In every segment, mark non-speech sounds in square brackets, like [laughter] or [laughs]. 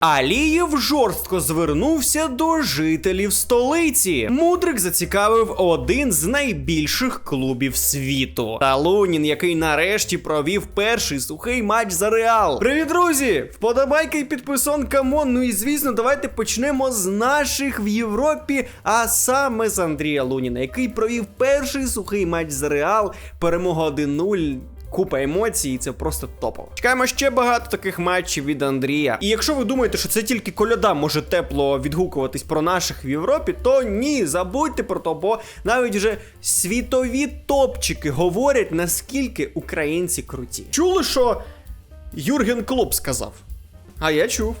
Алієв жорстко звернувся до жителів столиці. Мудрик зацікавив один з найбільших клубів світу. Та Лунін, який нарешті провів перший сухий матч за Реал. Привіт, друзі! Вподобайка і підписон камон. Ну і звісно, давайте почнемо з наших в Європі, а саме з Андрія Луніна, який провів перший сухий матч за Реал. Перемога 1-0. Купа емоцій, і це просто топово. Чекаємо ще багато таких матчів від Андрія. І якщо ви думаєте, що це тільки коляда може тепло відгукуватись про наших в Європі, то ні, забудьте про то, бо навіть вже світові топчики говорять, наскільки українці круті. Чули, що Юрген Клоп сказав? А я чув.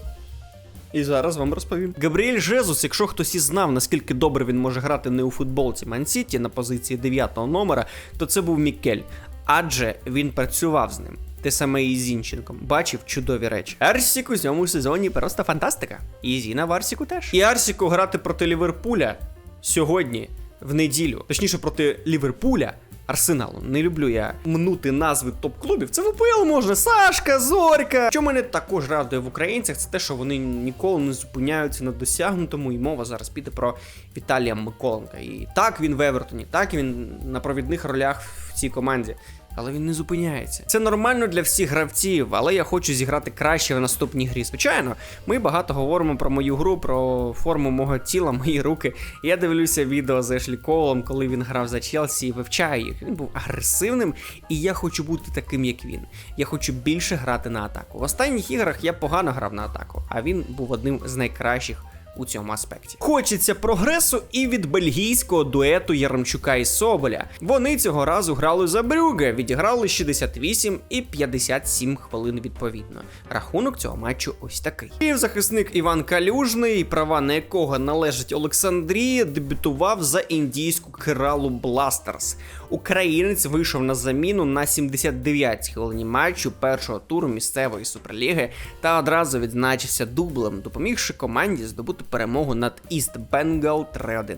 І зараз вам розповім. Габріель Жезус, якщо хтось і знав, наскільки добре він може грати не у футболці Мансіті на позиції 9 номера, то це був Мікель. Адже він працював з ним. Те саме і з Зінченком. Бачив чудові речі. Арсік у цьому сезоні просто фантастика. І Зіна в Арсіку теж. І Арсіку грати проти Ліверпуля сьогодні, в неділю, точніше проти Ліверпуля. Арсеналу. Не люблю я мнути назви топ-клубів. Це в УПЛ можна. Сашка, Зорька. Що мене також радує в українцях, це те, що вони ніколи не зупиняються на досягнутому, і мова зараз піде про Віталія Миколенка. І так він в Евертоні, так він на провідних ролях в цій команді. Але він не зупиняється. Це нормально для всіх гравців, але я хочу зіграти краще в наступній грі. Звичайно, ми багато говоримо про мою гру, про форму мого тіла, [laughs] мої руки. Я дивлюся відео з Ешлі Коулом, коли він грав за Челсі і вивчаю їх. Він був агресивним, і я хочу бути таким, як він. Я хочу більше грати на атаку. В останніх іграх я погано грав на атаку, а він був одним з найкращих у цьому аспекті. Хочеться прогресу і від бельгійського дуету Яремчука і Соболя. Вони цього разу грали за Брюге, відіграли 68 і 57 хвилин відповідно. Рахунок цього матчу ось такий. Півзахисник Іван Калюжний, права на якого належать Олександрії, дебютував за індійську Кералу Бластерс. Українець вийшов на заміну на 79 хвилині матчу першого туру місцевої суперліги та одразу відзначився дублем, допомігши команді здобути перемогу над Іст Бенгал 3-1.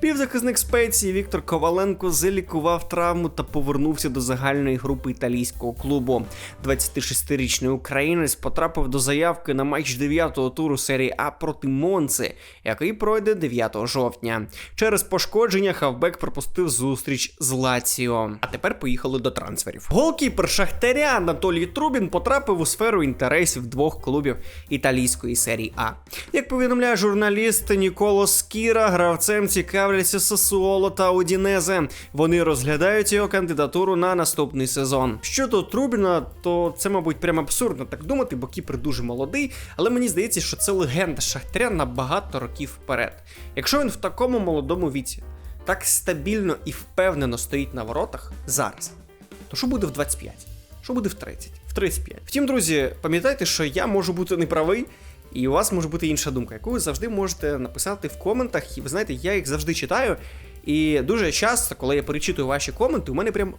Півзахисник Спеції Віктор Коваленко залікував травму та повернувся до загальної групи італійського клубу. 26-річний українець потрапив до заявки на матч 9-го туру серії А проти Монци, який пройде 9 жовтня. Через пошкодження хавбек пропустив зустріч з Лаціо. А тепер поїхали до трансферів. Голкіпер Шахтаря Анатолій Трубін потрапив у сферу інтересів двох клубів італійської серії А. Як повідомляє журналіст Ніколо Скіра, гравцем цікавляться Сасуоло та Удінезе. Вони розглядають його кандидатуру на наступний сезон. Щодо Трубіна, то це, мабуть, прям абсурдно так думати, бо Кіпр дуже молодий, але мені здається, що це легенда Шахтаря на багато років вперед. Якщо він в такому молодому віці так стабільно і впевнено стоїть на воротах зараз, то що буде в 25? Що буде в 30? В 35. Втім, друзі, пам'ятайте, що я можу бути неправий. І у вас може бути інша думка, яку ви завжди можете написати в коментах. І ви знаєте, я їх завжди читаю. І дуже часто, коли я перечитую ваші коменти, у мене прям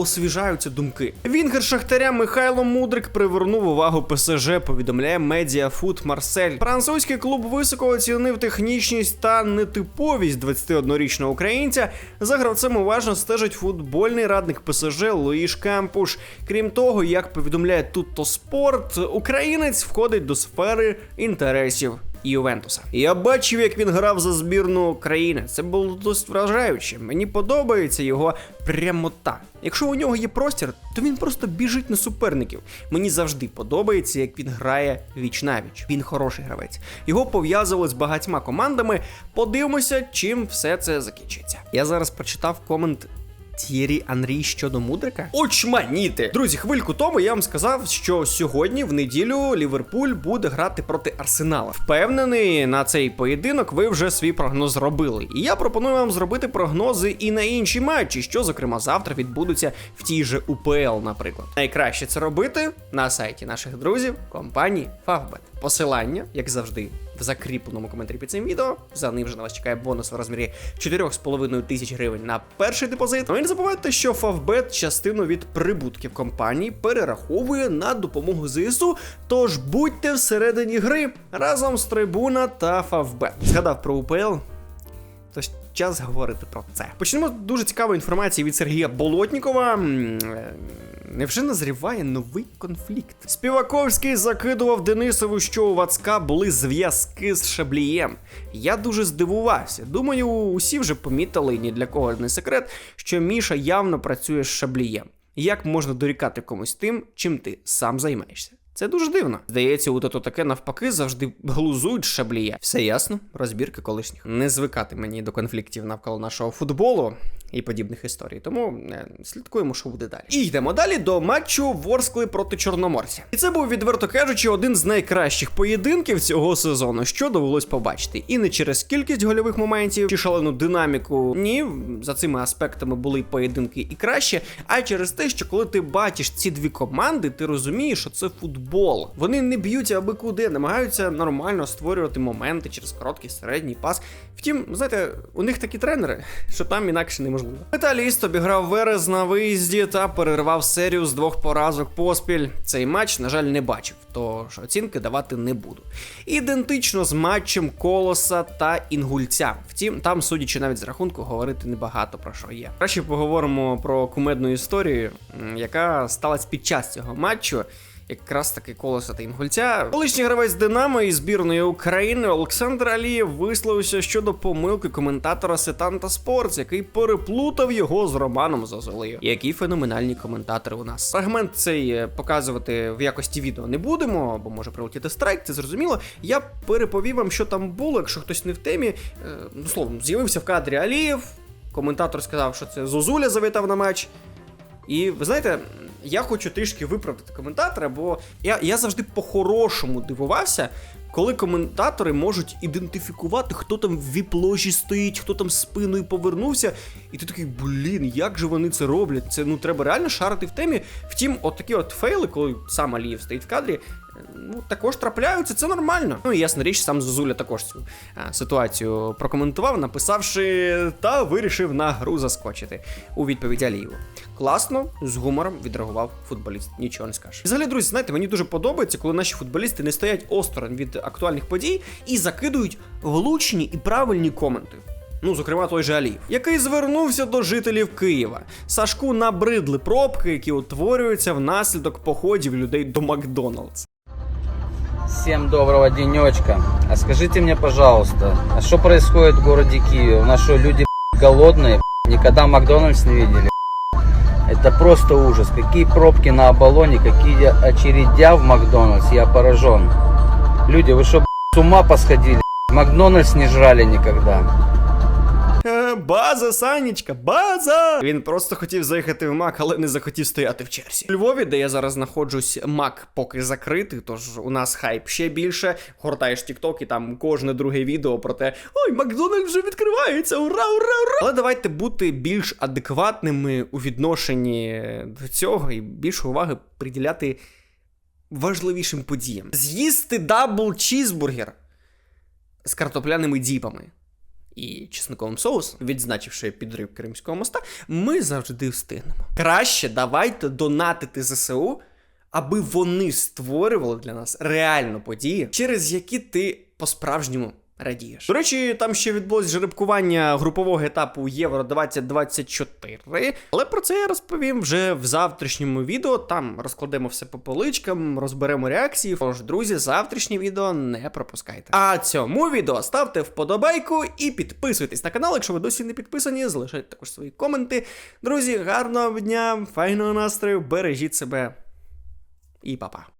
освіжаються думки. Вінгер Шахтаря Михайло Мудрик привернув увагу ПСЖ, повідомляє Медіафут Марсель. Французький клуб високо оцінив технічність та нетиповість 21-річного українця. За гравцем уважно стежить футбольний радник ПСЖ Луїш Кампуш. Крім того, як повідомляє Тутто Спорт, українець входить до сфери інтересів. Ювентуса. Я бачив, як він грав за збірну країни. Це було досить вражаюче. Мені подобається його прямота. Якщо у нього є простір, то він просто біжить на суперників. Мені завжди подобається, як він грає віч навіч. Він хороший гравець. Його пов'язували з багатьма командами. Подивимося, чим все це закінчиться. Я зараз прочитав комент Т'єрі Анрій щодо Мудрика? Очманіти! Друзі, хвильку тому я вам сказав, що сьогодні, в неділю, Ліверпуль буде грати проти Арсенала. Впевнений, на цей поєдинок ви вже свій прогноз зробили. І я пропоную вам зробити прогнози і на інші матчі, що, зокрема, завтра відбудуться в тій же УПЛ, наприклад. Найкраще це робити на сайті наших друзів, компанії Favbet. Посилання, як завжди, в закріпленому коментарі під цим відео. За ним вже на вас чекає бонус в розмірі 4,5 тисяч гривень на перший депозит. Ну і не забувайте, що Favbet частину від прибутків компанії перераховує на допомогу ЗСУ. Тож будьте всередині гри разом з Трибуна та Favbet. Згадав про УПЛ. Тож час говорити про це. Почнемо дуже цікавої інформації від Сергія Болотнікова. Невже назріває новий конфлікт? Співаковський закидував Денисову, що у Вацка були зв'язки з Шаблієм. Я дуже здивувався. Думаю, усі вже помітили, ні для кого не секрет, що Міша явно працює з Шаблієм. Як можна дорікати комусь тим, чим ти сам займаєшся? Це дуже дивно. Здається, у тото таке навпаки завжди глузують шаблія. Все ясно, розбірки колишніх. Не звикати мені до конфліктів навколо нашого футболу і подібних історій. Тому е, слідкуємо, що буде далі. І йдемо далі до матчу Ворскли проти Чорноморця. І це був, відверто кажучи, один з найкращих поєдинків цього сезону, що довелось побачити. І не через кількість гольових моментів чи шалену динаміку. Ні, за цими аспектами були поєдинки і краще, а через те, що коли ти бачиш ці дві команди, ти розумієш, що це футбол. Вони не б'ють аби куди, намагаються нормально створювати моменти через короткий середній пас. Втім, знаєте, у них такі тренери, [laughs] що там інакше неможливо. Металіст обіграв Верес на виїзді та перервав серію з двох поразок поспіль. Цей матч, на жаль, не бачив, тож оцінки давати не буду. Ідентично з матчем Колоса та Інгульця. Втім, там, судячи навіть з рахунку, говорити небагато про що є. Краще поговоримо про кумедну історію, яка сталася під час цього матчу якраз таки колеса та інгульця. Колишній гравець Динамо і збірної України Олександр Алієв висловився щодо помилки коментатора Сетанта Спортс, який переплутав його з Романом Зозолею. Які феноменальні коментатори у нас. Фрагмент цей е, показувати в якості відео не будемо, бо може прилетіти страйк, це зрозуміло. Я переповів вам, що там було, якщо хтось не в темі. Е, Ну, словом, з'явився в кадрі Алієв. Коментатор сказав, що це Зозуля завітав на матч. І ви знаєте, я хочу трішки виправдати коментатора, бо я, я завжди по-хорошому дивувався, коли коментатори можуть ідентифікувати, хто там в віп-ложі стоїть, хто там спиною повернувся. І ти такий, блін, як же вони це роблять? Це ну треба реально шарити в темі. Втім, от такі от фейли, коли сам Алієв стоїть в кадрі. е, Ну, також трапляються, це нормально. Ну і ясна річ, сам Зозуля також цю а, ситуацію прокоментував, написавши та вирішив на гру заскочити у відповідь Алієву. Класно, з гумором відреагував футболіст. Нічого не скажеш. Взагалі, друзі, знаєте, мені дуже подобається, коли наші футболісти не стоять осторонь від актуальних подій і закидують влучні і правильні коменти. Ну, зокрема, той же Аліїв, який звернувся до жителів Києва. Сашку набридли пробки, які утворюються внаслідок походів людей до Макдоналдс. Всем доброго денечка. А скажите мне, пожалуйста, а что происходит в городе Киеве? У нас что, люди голодные, никогда Макдональдс не видели? Это просто ужас. Какие пробки на Оболоне, какие очередя в Макдональдс, я поражен. Люди, вы что, с ума посходили? Макдональдс не жрали никогда. Е, База, Санечка, база! Він просто хотів заїхати в Мак, але не захотів стояти в черзі. У Львові, де я зараз знаходжусь, Мак поки закритий, тож у нас хайп ще більше. Гортаєш TikTok і там кожне друге відео про те, ой, Макдональдс вже відкривається, ура, ура, ура! Але давайте бути більш адекватними у відношенні до цього і більше уваги приділяти важливішим подіям. З'їсти дабл чізбургер з картопляними діпами і чесниковим соусом, відзначивши підрив Кримського моста, ми завжди встигнемо. Краще давайте донатити ЗСУ, аби вони створювали для нас реально події, через які ти по-справжньому. Радієш. До речі, там ще відбулось жеребкування групового етапу Євро 2024, але про це я розповім вже в завтрашньому відео. Там розкладемо все по поличкам, розберемо реакції. Тож, друзі, завтрашнє відео не пропускайте. А цьому відео ставте вподобайку і підписуйтесь на канал, якщо ви досі не підписані, залишайте також свої коменти. Друзі, гарного дня, файного настрою, бережіть себе і па-па.